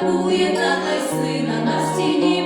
бракує тата й сина, на стіні